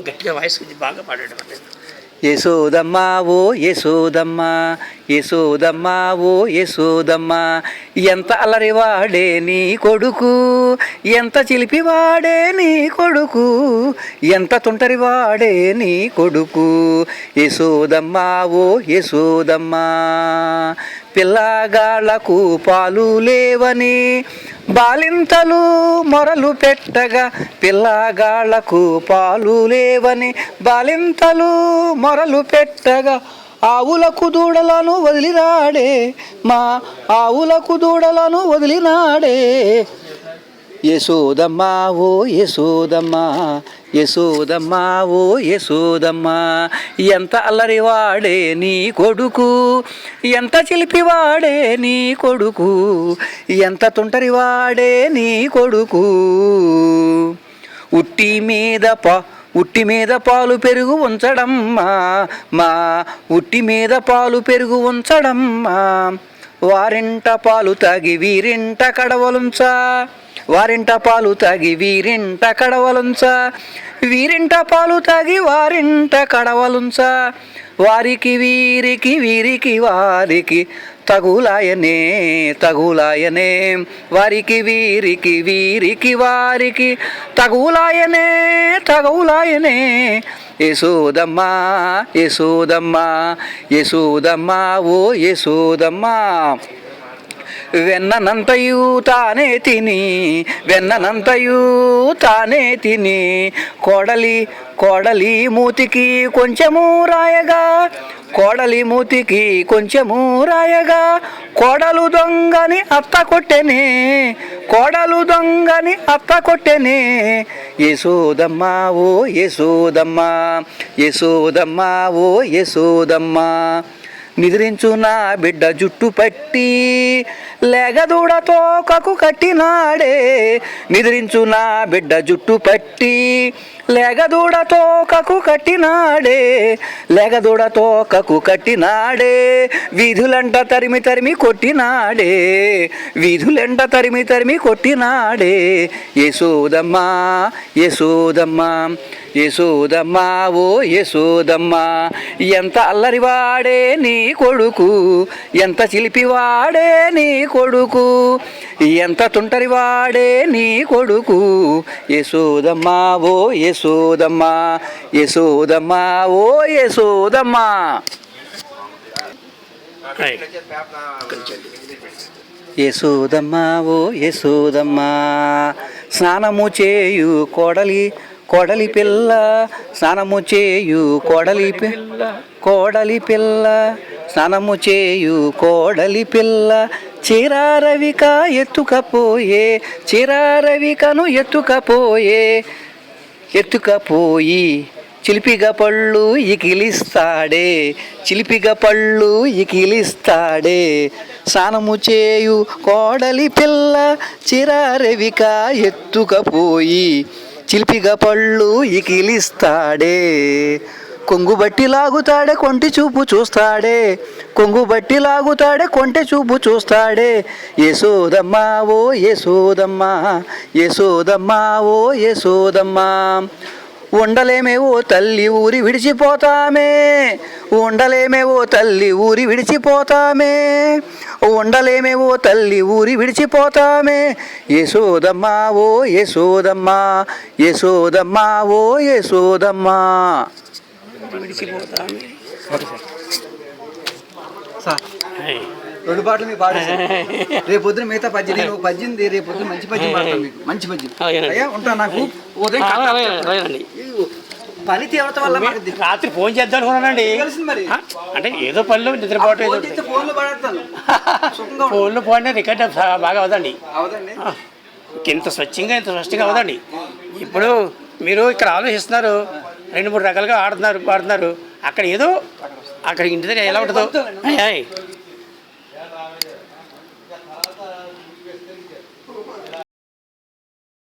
గట్టిగా వాయిస్ ఇది బాగా పాడాడు యశోదమ్మ ఓ యశోదమ్మ యశోదమ్మ ఓ యశోదమ్మ ఎంత అలరివాడే నీ కొడుకు ఎంత చిలిపివాడే నీ కొడుకు ఎంత తుంటరివాడే నీ కొడుకు యశోదమ్మ ఓ యశోదమ్మ పిల్లగాళ్ళకు పాలు లేవని బాలింతలు మొరలు పెట్టగా పిల్లగాళ్ళకు పాలు లేవని బాలింతలు మొరలు పెట్టగా ఆవులకు దూడలను వదిలినాడే మా ఆవులకు దూడలను వదిలినాడే యశోదమ్మా ఓ యశోదమ్మా యశోదమ్మా ఓ యశోదమ్మా ఎంత అల్లరివాడే నీ కొడుకు ఎంత చిలిపివాడే నీ కొడుకు ఎంత తుంటరివాడే నీ కొడుకు. ఉట్టి మీద పా ఉట్టి మీద పాలు పెరుగు ఉంచడమ్మా మా ఉట్టి మీద పాలు పెరుగు ఉంచడమ్మా. వారింట పాలు తాగి వీరింట కడవలుంచా. వారింట పాలు తాగి వీరింట కడవలుంచా. వీరింట పాలు తాగి వారింట కడవలుంచా. వారికి వీరికి వీరికి వారికి తగులాయనే తగులాయనే. వారికి వీరికి వీరికి వారికి తగులాయనే తగులాయనే. యశోదమ్మా యశోదమ్మా యశోదమ్మా ఓ యశోదమ్మా. వెన్ననంతయు తానే తిని వెన్ననంతయు తానే తిని కోడలి కోడలి మూతికి కొంచెము రాయగా కోడలి మూతికి కొంచెము రాయగా కోడలు దొంగని అత్త కొట్టెనే కోడలు దొంగని అత్త కొట్టెనే యశోదమ్మ ఓ యశోదమ్మ యశోదమ్మ ఓ యశోదమ్మ నిద్రించు నా బిడ్డ జుట్టు పట్టి లేగదూడతో కకు కట్టినాడే నిద్రించు నా బిడ్డ జుట్టు పట్టి. లేగదూడతో కకు కట్టినాడే లేగదూడతో కకు కట్టినాడే. వీధులంట తరిమి తరిమి కొట్టినాడే వీధులంట తరిమి తరిమి కొట్టినాడే. యశోదమ్మా యశోదమ్మా యశోదమ్మా ఓ యశోదమ్మా ఎంత అల్లరివాడే నీ కొడుకు ఎంత చిలిపివాడే నీ కొడుకు ఎంత తుంటరివాడే నీ కొడుకు. యశోదమ్మా ఓ యశోదమ్మా యశోదమ్మా ఓ యశోదమ్మా యశోదమ్మ ఓ యశోదమ్మ స్నానము చేయు కోడలి కోడలి పిల్ల స్నానము చేయు కోడలి పిల్ల కోడలి పిల్ల స్నానము చేయు కోడలి పిల్ల. చిరారవిక ఎత్తుకపోయే చిరారవికను ఎత్తుకపోయే ఎత్తుకపోయి చిలిపిగ పళ్ళు ఇకిలిస్తాడే చిలిపిగ పళ్ళు ఇకిలిస్తాడే. స్నానము చేయు కోడలి పిల్ల చిరారవిక ఎత్తుకపోయి చిలిపిగా పళ్ళు ఇకిలిస్తాడే. కొంగు బట్టి లాగుతాడే కొంటి చూపు చూస్తాడే. కొంగు బట్టి లాగుతాడే కొంటె చూపు చూస్తాడే. యశోదమ్మ ఓ యశోదమ్మ యశోదమ్మ ఓ యశోదమ్మ ఉండలేమే ఓ తల్లి ఊరి విడిచిపోతామే ఉండలేమే ఓ తల్లి ఊరి విడిచిపోతామే ఉండలేమే ఓ తల్లి ఊరి విడిచిపోతామే యశోదమ్మ ఓ యశోదమ్మ యశోదమ్మ ఓ యశోదమ్మ విడిచిపోతామే రెండు పాటలు మీకు పాడేసాను రేపు పొద్దున మిగతా పద్యం నేను పద్యం రేపు పొద్దున మంచి పద్యం పాడతాను మీకు మంచి పద్యం. అయ్యా ఉంటా నాకు ఉదయం. పని తీవ్రత వల్ల రాత్రి ఫోన్ చేద్దాం అనుకున్నానండి అంటే ఏదో పనిలో నిద్రపోవటం ఫోన్లో పోయినా రికార్డ్ బాగా అవుదండి ఇంత స్వచ్ఛంగా ఇంత స్పష్టంగా అవదండి ఇప్పుడు మీరు ఇక్కడ ఆలోచిస్తున్నారు రెండు మూడు రకాలుగా ఆడుతున్నారు పాడుతున్నారు. అక్కడ ఏదో అక్కడ ఇంటి దగ్గర ఎలా ఉంటుందో